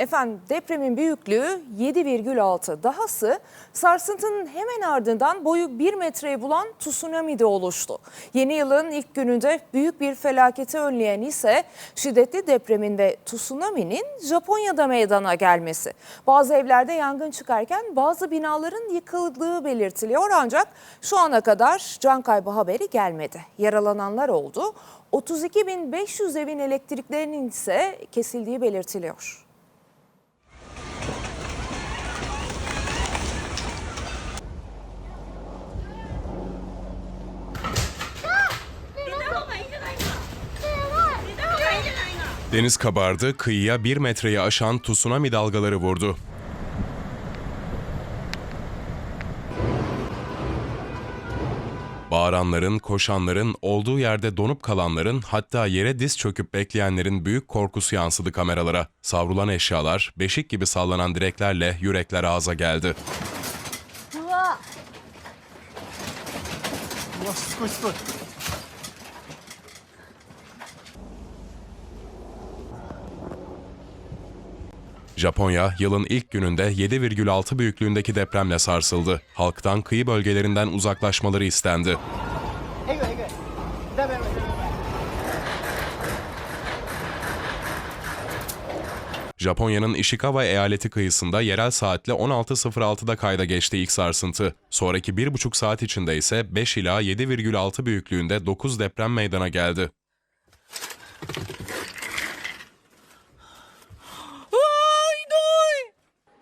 Efendim depremin büyüklüğü 7,6. Dahası sarsıntının hemen ardından boyu 1 metreyi bulan tsunami de oluştu. Yeni yılın ilk gününde büyük bir felaketi önleyen ise şiddetli depremin ve tsunami'nin Japonya'da meydana gelmesi. Bazı evlerde yangın çıkarken bazı binaların yıkıldığı belirtiliyor ancak şu ana kadar can kaybı haberi gelmedi. Yaralananlar oldu. 32.500 evin elektriklerinin ise kesildiği belirtiliyor. Deniz kabardı, kıyıya bir metreyi aşan tsunami dalgaları vurdu. Bağıranların, koşanların, olduğu yerde donup kalanların, hatta yere diz çöküp bekleyenlerin büyük korkusu yansıdı kameralara. Savrulan eşyalar, beşik gibi sallanan direklerle yürekler ağza geldi. うわ Japonya yılın ilk gününde 7,6 büyüklüğündeki depremle sarsıldı. Halktan kıyı bölgelerinden uzaklaşmaları istendi. Japonya'nın Ishikawa eyaleti kıyısında yerel saatle 16.06'da kayda geçti ilk sarsıntı. Sonraki 1,5 saat içinde ise 5 ila 7,6 büyüklüğünde 9 deprem meydana geldi.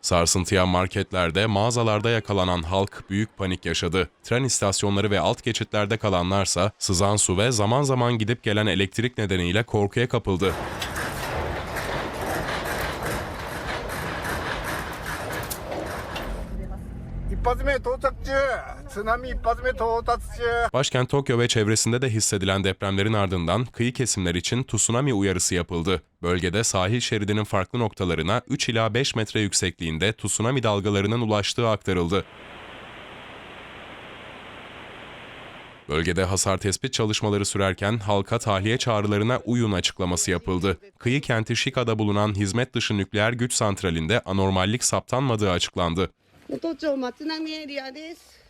Sarsıntıya marketlerde, mağazalarda yakalanan halk büyük panik yaşadı. Tren istasyonları ve alt geçitlerde kalanlarsa sızan su ve zaman zaman gidip gelen elektrik nedeniyle korkuya kapıldı. 一発目到着中津波一発目到達中 Başkent Tokyo ve çevresinde de hissedilen depremlerin ardından kıyı kesimler için tsunami uyarısı yapıldı. Bölgede sahil şeridinin farklı noktalarına 3 ila 5 metre yüksekliğinde tsunami dalgalarının ulaştığı aktarıldı. Bölgede hasar tespit çalışmaları sürerken halka tahliye çağrılarına uyun açıklaması yapıldı. Kıyı kenti Shika'da bulunan hizmet dışı nükleer güç santralinde anormallik saptanmadığı açıklandı. 能登町松波エリアです。